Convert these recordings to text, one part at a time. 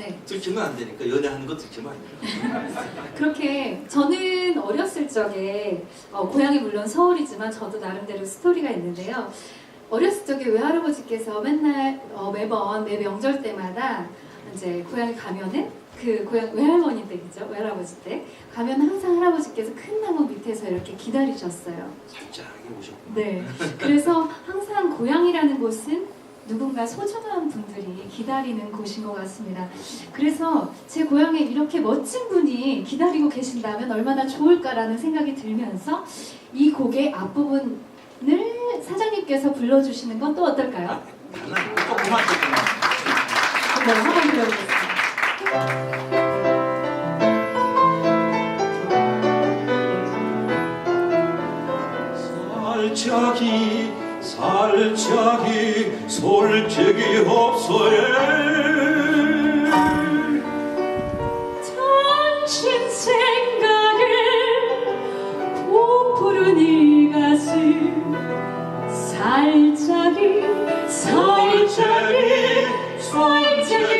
네. 들키면 안 되니까 연애하는 거 들키면 안 돼요. 그렇게 저는 어렸을 적에 어, 고향이 물론 서울이지만 저도 나름대로 스토리가 있는데요. 어렸을 적에 외할아버지께서 맨날 어, 매번 매 명절 때마다 이제 고향에 가면은 그 고향 외할머니 댁이죠 외할아버지 댁 가면 항상 할아버지께서 큰 나무 밑에서 이렇게 기다리셨어요. 살짝하게 오셨구나. 네. 그래서 항상 고향이라는 곳은 누군가 소중한 분들이 기다리는 곳인 것 같습니다. 그래서 제 고향에 이렇게 멋진 분이 기다리고 계신다면 얼마나 좋을까라는 생각이 들면서 이 곡의 앞부분을 사장님께서 불러주시는 건 또 어떨까요? 네, 한번 들어보겠습니다. 살짝이 살짝이 솔직히 없어요. 당신 생각에 부푸른 이 가슴. 살짝이 살짝이 살짝이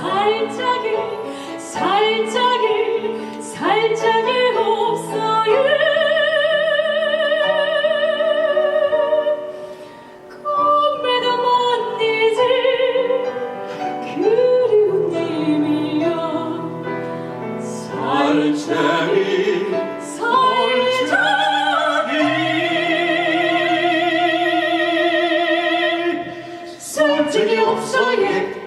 살짝이 살짝이 살짝이 Singing aufs Neue.